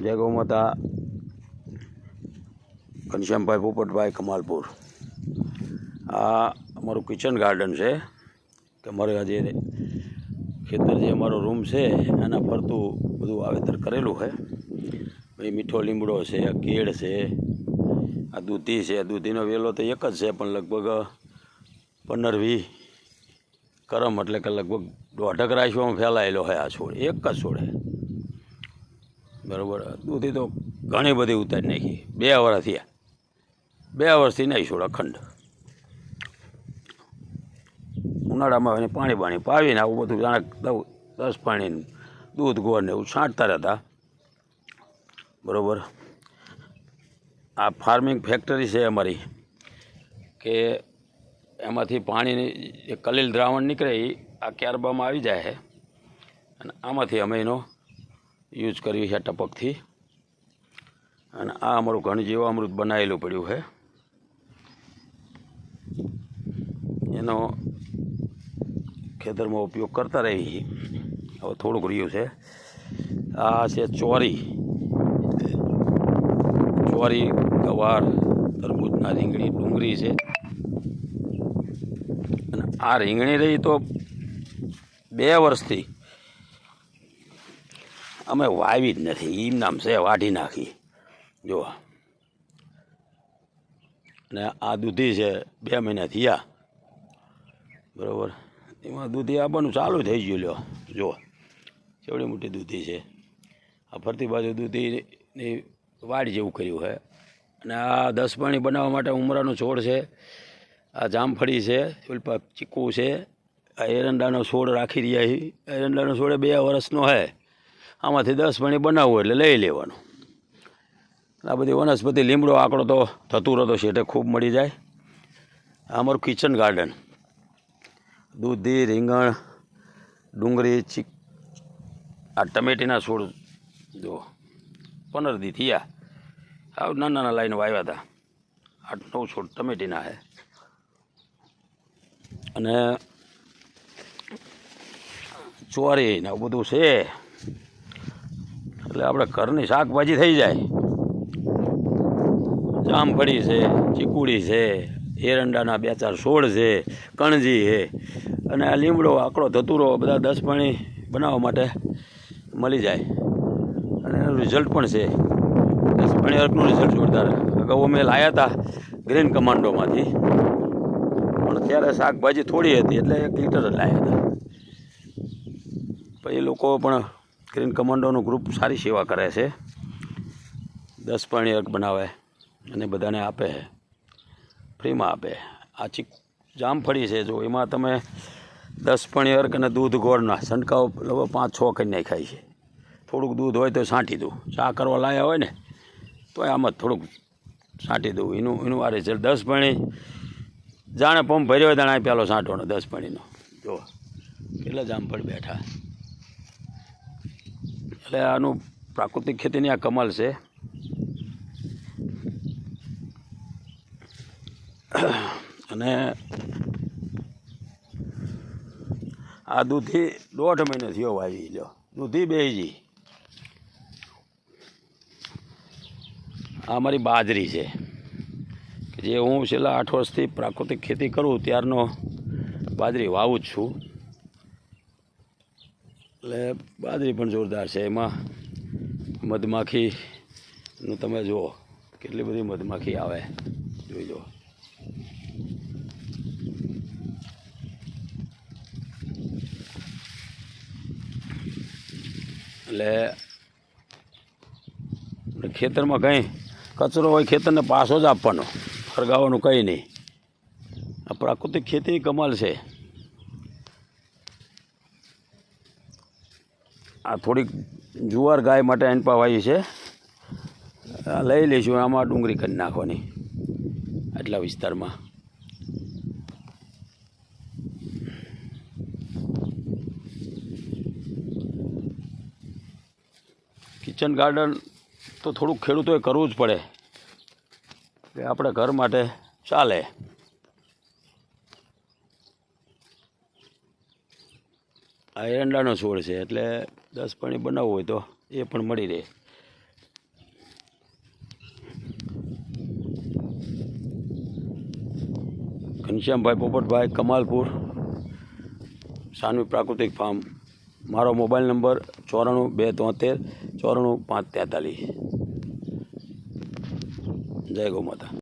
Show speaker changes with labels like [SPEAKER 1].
[SPEAKER 1] જય ગૌમાતા ઘનશ્યામભાઈ પોપટભાઈ કમાલપુર. આ અમારું કિચન ગાર્ડન છે. કે અમારે આજે ખેતર જે અમારો રૂમ છે, એના ફરતું બધું વાવેતર કરેલું છે. ભાઈ મીઠો લીમડો છે, આ કેળ છે, આ દૂધી છે. દૂધીનો વેલો તો એક જ છે, પણ લગભગ પંદર વી કરમ, એટલે કે લગભગ દોઢક રાશિઓમાં ફેલાયેલો હોય આ છોડ. એક જ છોડ છે. બરાબર. દૂધી તો ઘણી બધી ઉતારી નાખી. બે વર્ષ થયા. બે વર્ષથી છોડ, અખંડ. ઉનાળામાં એને પાણી પાણી પાવીને આવું બધું જાણે દસ પાણી દૂધ, ગોળ ને એવું છાંટતા રહેતા. બરાબર. આ ફાર્મિંગ ફેક્ટરી છે અમારી, કે એમાંથી પાણીની જે કલીલ દ્રાવણ નીકળે એ આ ક્યારબામાં આવી જાય છે. અને આમાંથી અમે એનો યુઝ કર્યું છે ટપકથી. અને આ અમારું ઘણ અમૃત બનાવેલું પડ્યું છે. એનો ખેતરમાં ઉપયોગ કરતા રહી હવે થોડુંક રહ્યું છે. આ છે ચોરી. ચોરી, ગવાર, તરબૂચના રીંગણી, ડુંગળી છે. અને આ રીંગણી રહી તો બે વર્ષથી અમે વાવી જ નથી એમ નામ છે વાઢી નાખી. જો અને આ દૂધી છે, બે મહિના થયા. બરાબર. એમાં દૂધી આપવાનું ચાલુ થઈ ગયું, લ્યો. જો ચવડી મોટી દૂધી છે. આ ફરતી બાજુ દૂધીની વાડ જેવું કર્યું છે. અને આ દસ પાણી બનાવવા માટે ઉમરાનો છોડ છે. આ જામફળી છે ચીકુ છે. આ એરંડાનો છોડ રાખી રહ્યા છે. એરંડાનો છોડ બે વર્ષનો છે. આમાંથી દસ મણી બનાવવું એટલે લઈ લેવાનું. આ બધી વનસ્પતિ, લીમડો, આંકડો તો ધતુરો છે શેઠે, ખૂબ મળી જાય. આ અમારું કિચન ગાર્ડન દૂધી રીંગણ, ડુંગળી, ચીક આ ટમેટીના છોડ જો પંદર દી થયા. આ નાના નાના લાઈન વાવ્યા હતા. આઠ નવ છોડ ટમેટીના હે. અને ચોરીને બધું છે. એટલે આપણે ઘરની શાકભાજી થઈ જાય. જામફળી છે, ચીકુડી છે, એરંડાના બે ચાર છોડ છે, કણજી છે. અને આ લીમડો, આકડો, ધતુરો, બધા દસ પાણી બનાવવા માટે મળી જાય. અને એનું રિઝલ્ટ પણ છે. દસ પાણી અર્કનું રિઝલ્ટ જોરદાર. અગાઉ અમે લાવ્યા હતા ગ્રીન કમાન્ડોમાંથી પણ ત્યારે શાકભાજી થોડી હતી એટલે એક લીટર જ લાવ્યા હતા. પછી લોકો પણ ગ્રીન કમાન્ડોનું ગ્રુપ સારી સેવા કરે છે. દસ પાણી અર્ક બનાવે અને બધાને આપે. ફ્રીમાં આપે. આ ચીક જામફળી છે. જો એમાં તમે દસ પણી અર્ક અને દૂધ ગોળના છંટકાવ લગભગ પાંચ છ કરી નાખાય છે. થોડુંક દૂધ હોય તો છાંટી દઉં. ચા કરવા લાયા હોય ને, તો આમ થોડુંક છાંટી દઉં. એનું એનું આ રિઝલ્ટ દસ પાણી જાણે પંપ ભર્યો હોય, તાણે પેલો છાંટવાનો દસ પાણીનો જો, કેટલા જામફળ બેઠા. એટલે આનું પ્રાકૃતિક ખેતીની આ કમાલ છે. અને આ દૂધી દોઢ મહિને થયો વાવી લો દૂધી બેજી આ મારી બાજરી છે, કે જે હું છેલ્લા આઠ વર્ષથી પ્રાકૃતિક ખેતી કરું ત્યારનો બાજરી વાવું જ છું. એટલે બાજરી પણ જોરદાર છે. એમાં મધમાખીનું તમે જુઓ, કેટલી બધી મધમાખી આવે. જોઈ લો. એટલે ખેતરમાં કંઈ કચરો હોય, ખેતરને પાછો જ આપવાનો. ફરગાવવાનું કંઈ નહીં. આ પ્રાકૃતિક ખેતીની કમાલ છે. આ થોડીક જુવાર ગાય માટે એનપાવાઈ છે. લઈ લઈશું, આમાં ડુંગળી કરી નાખવાની આટલા વિસ્તારમાં. કિચન ગાર્ડન તો થોડુંક ખેડૂતોએ કરવું જ પડે. કે આપણે ઘર માટે ચાલે. આ એરંડાનો છોડ છે, એટલે દસ પાણી બનાવવું હોય તો એ પણ મળી રહે. ઘનશ્યામભાઈ પોપટભાઈ, કમાલપુર, સાનવી પ્રાકૃતિક ફાર્મ. મારો મોબાઈલ નંબર ચોરાણું બે તોતેર, ચોરાણું પાંચ તેતાલીસ. જય ગૌ માતા